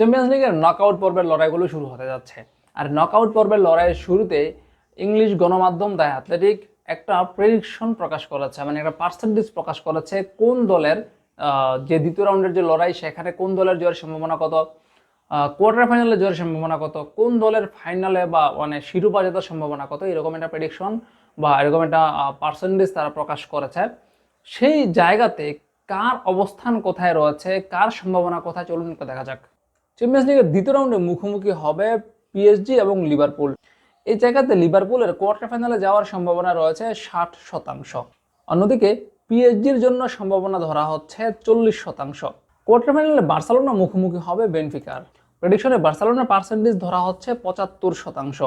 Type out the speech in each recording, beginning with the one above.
Champions লিগের knockout পর্বের লড়াইগুলো শুরু হতে যাচ্ছে। আর নকআউট পর্বের লড়াইয়ের শুরুতে ইংলিশ গণমাধ্যম দ্য অ্যাথলেটিক একটা প্রেডিকশন প্রকাশ করেছে মানে একটা পার্সেন্টেজ প্রকাশ করেছে কোন দলের যে দ্বিতীয় রাউন্ডের যে লড়াই, সেখানে কোন দলের জয়ের সম্ভাবনা কত কোয়ার্টার ফাইনালে জয়ের সম্ভাবনা কত, কোন দলের ফাইনালে বা মানে শিরোপা জেতার সম্ভাবনা কত, এরকম একটা প্রেডিকশন বা এরকম একটা পার্সেন্টেজ তারা প্রকাশ করেছে। সেই জায়গাতে কার অবস্থান কোথায় রয়েছে, কার সম্ভাবনা কোথায়, চলুন দেখা যাক। চ্যাম্পিয়ন্স লিগের দ্বিতীয় রাউন্ডে মুখোমুখি হবে পিএসজি এবং লিভারপুল এই জায়গাতে লিভারপুলের কোয়ার্টার ফাইনালে যাওয়ার সম্ভাবনা রয়েছে ষাট শতাংশ। অন্যদিকে পিএসজির জন্য সম্ভাবনা ধরা হচ্ছে চল্লিশ শতাংশ। কোয়ার্টার ফাইনালে বার্সেলোনা মুখোমুখি হবে বেনফিকার প্রেডিকশনে বার্সেলোনার পার্সেন্টেজ ধরা হচ্ছে পঁচাত্তর শতাংশ।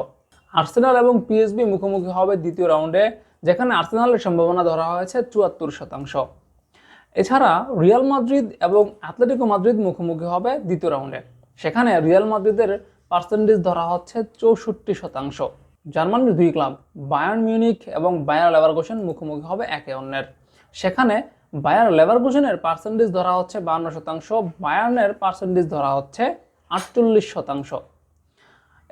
আর্সেনাল এবং পিএসবি মুখোমুখি হবে দ্বিতীয় রাউন্ডে যেখানে আর্সেনালের সম্ভাবনা ধরা হয়েছে চুয়াত্তর শতাংশ। এছাড়া রিয়াল মাদ্রিদ এবং অ্যাথলেটিকো মাদ্রিদ মুখোমুখি হবে দ্বিতীয় রাউন্ডে। সেখানে রিয়াল মাদ্রিদের পার্সেন্টেজ ধরা হচ্ছে চৌষট্টি শতাংশ। জার্মানির দুই ক্লাব বায়ার্ন মিউনিক এবং বায়ার লেভারকুসেন মুখোমুখি হবে একে অন্যের। সেখানে বায়ার লেভারকুসেনের পার্সেন্টেজ ধরা হচ্ছে বান্ন শতাংশ বায়ার্নের পার্সেন্টেজ ধরা হচ্ছে আটচল্লিশ শতাংশ।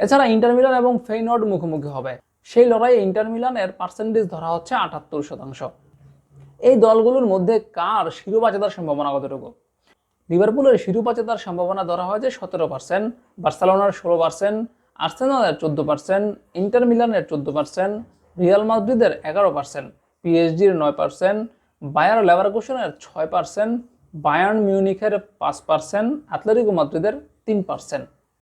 এছাড়া ইন্টার মিলান এবং ফেইনর্ড মুখোমুখি হবে। সেই লড়াইয়ে ইন্টার মিলানের পার্সেন্টেজ ধরা হচ্ছে আটাত্তর শতাংশ। এই দলগুলোর মধ্যে কার শিরোপা জেতার সম্ভাবনা কতটুকু? লিভারপুলের শিরোপা জেতার সম্ভাবনা ধরা হয় যে সতেরো পার্সেন্ট বার্সেলোনার ষোলো পার্সেন্ট আর্সেনালের চোদ্দ পার্সেন্ট ইন্টার মিলানের চোদ্দ পার্সেন্ট রিয়াল মাদ্রিদের এগারো পার্সেন্ট পিএইচডির নয় পার্সেন্ট বায়ার লেভারকুসনের ছয় পার্সেন্ট বায়ার্ন মিউনিখের পাঁচ পার্সেন্ট অ্যাথলেটিকো মাদ্রিদের তিন পার্সেন্ট